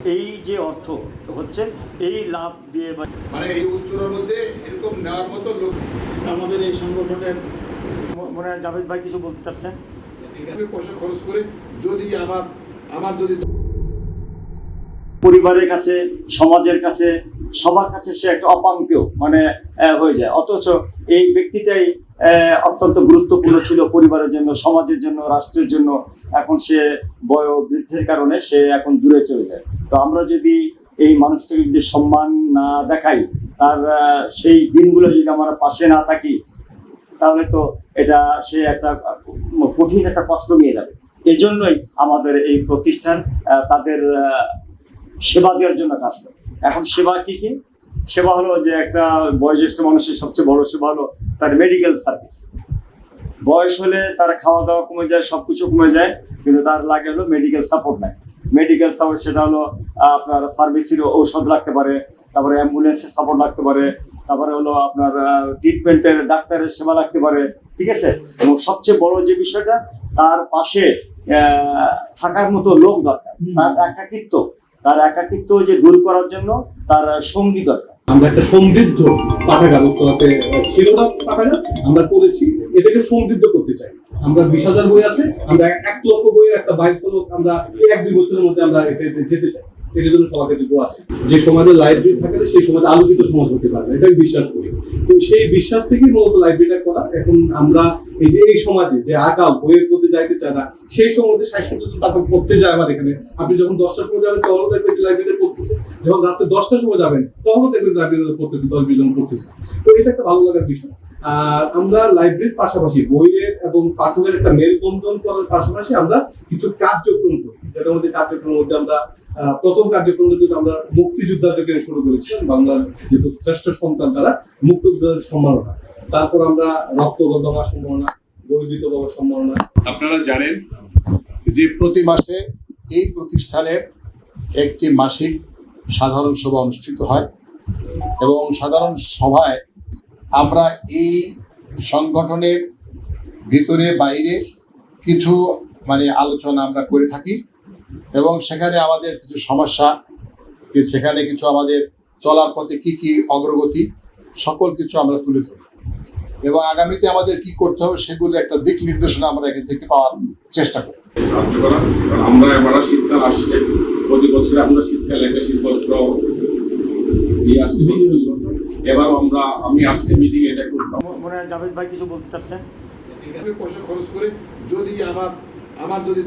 এই যে অর্থ হচ্ছে এই লাভ দিয়ে মানে এই উত্তরের মধ্যে এরকম নেওয়ার মতো লোক আমাদের এই সংগঠনের মনে হয় জাভেদ ভাই কিছু বলতে চাচ্ছেন? পয়সা খরচ করে যদি আমার আমার যদি পরিবারের কাছে সমাজের কাছে সবার কাছে সে একটা অপাঙ্কেয় মানে হয়ে যায়। অথচ এই ব্যক্তিটাই আহ, অত্যন্ত গুরুত্বপূর্ণ ছিল পরিবারের জন্য সমাজের জন্য রাষ্ট্রের জন্য। এখন সে বয় বৃদ্ধির কারণে সে এখন দূরে চলে যায়। তো আমরা যদি এই মানুষটাকে যদি সম্মান না দেখাই, তার সেই দিনগুলো যদি আমরা পাশে না থাকি, তাহলে তো এটা সে একটা কঠিন একটা কষ্ট নিয়ে যাবে। এই জন্যই আমাদের এই প্রতিষ্ঠান তাদের সেবা দেওয়ার জন্য কাজ করে। এখন সেবা কি কি? সেবা হলো যে একটা বয়োজ্যেষ্ঠ মানুষের সবচেয়ে বড় সেবা হলো তার মেডিকেল সার্ভিস বয়স হলে তার খাওয়া দাওয়া কমে যায় সব কিছু কমে যায়, কিন্তু তার লাগে হলো মেডিকেল সাপোর্ট নাই মেডিকেল সাপোর্ট সেটা হলো আপনার ফার্মেসির ঔষধ লাগতে পারে তারপরে অ্যাম্বুলেন্সের সাপোর্ট লাগতে পারে তারপরে হলো আপনার ট্রিটমেন্টের ডাক্তারের সেবা লাগতে পারে ঠিক আছে? এবং সবচেয়ে বড় যে বিষয়টা তার পাশে থাকার মতো লোক দরকার তার একাকিত্ব তার একাকিত্ব যে দূর করার জন্য তার সঙ্গী দরকার। আমরা একটা সমৃদ্ধ পাঠাগার উত্তরাতে ছিল না পাঠাগার, আমরা করেছি। এটাকে সমৃদ্ধ করতে চাই। আমরা বিশ হাজার বই আছে, আমরা এক লক্ষ বইয়ের একটা বাইক হলো আমরা এক দুই বছরের মধ্যে আমরা এতে যেতে চাই। এটার জন্য সবার কাছে আছে। যে সমাজে লাইব্রেরি থাকে সেই সমাজে আলোকিত সমাজ হতে পারবে এটা আমি বিশ্বাস করি। তো সেই বিশ্বাস থেকেই মূলত লাইব্রেরিটা করা। এখন আমরা এই যে, এই সমাজে যে আগাম বইয়ের প্রতি যাইতে চায় না, সেই সমাজে জন পাঠক পড়তে যায় আমার এখানে। আপনি যখন দশটার সময় যাবেন তখনও দেখবেন লাইব্রেরিতে পড়তেছে। যখন রাত্রে দশটার সময় যাবেন, তখনও দেখবেন লাইব্রেরিতে পড়তেছে দশ বিশ জন পড়তেছে। তো এটা একটা ভালো লাগার বিষয়। আর আমরা লাইব্রেরির পাশাপাশি বইয়ের এবং পাঠকের একটা মেলবন্ধন করার পাশাপাশি আমরা কিছু কার্যক্রম করি। যেটার মধ্যে কার্যক্রমের মধ্যে আমরা প্রথম কার্যক্রমের জন্য আমরা মুক্তিযোদ্ধাদেরকে শুরু করেছিলাম বাংলার যেহেতু শ্রেষ্ঠ সন্তান তারা, মুক্তিযোদ্ধাদের সম্মাননা। তারপর আমরা রক্ত গদমা সম্মাননা গরিবিত বাবার সম্মাননা আপনারা জানেন যে প্রতি মাসে এই প্রতিষ্ঠানের একটি মাসিক সাধারণ সভা অনুষ্ঠিত হয় এবং সাধারণ সভায় আমরা এই সংগঠনের ভিতরে, বাইরে কিছু মানে আলোচনা আমরা করে থাকি এবং সেখানে আমাদের কিছু সমস্যা সেখানে কিছু আমাদের চলার পথে কি কি অগ্রগতি, সকল কিছু আমরা তুলে ধরি। এবং আগামীতে আমাদের কি করতে হবে সেগুলো একটা দিক নির্দেশনা আমরা এখান থেকে পাওয়ার চেষ্টা করি সাহায্য করা আমরা এবার শীতকাল আসছে। প্রতি বছরে আমরা শীতকালে একটা শীতবস্ত্র দিয়ে আসছি। এবার আমরা আমি আজকে মিটিং এটা করতাম মনে হয় জাভেদ ভাই কিছু বলতে চাচ্ছেন? আমি পয়সা খরচ করে। যদি আমার আমার যদি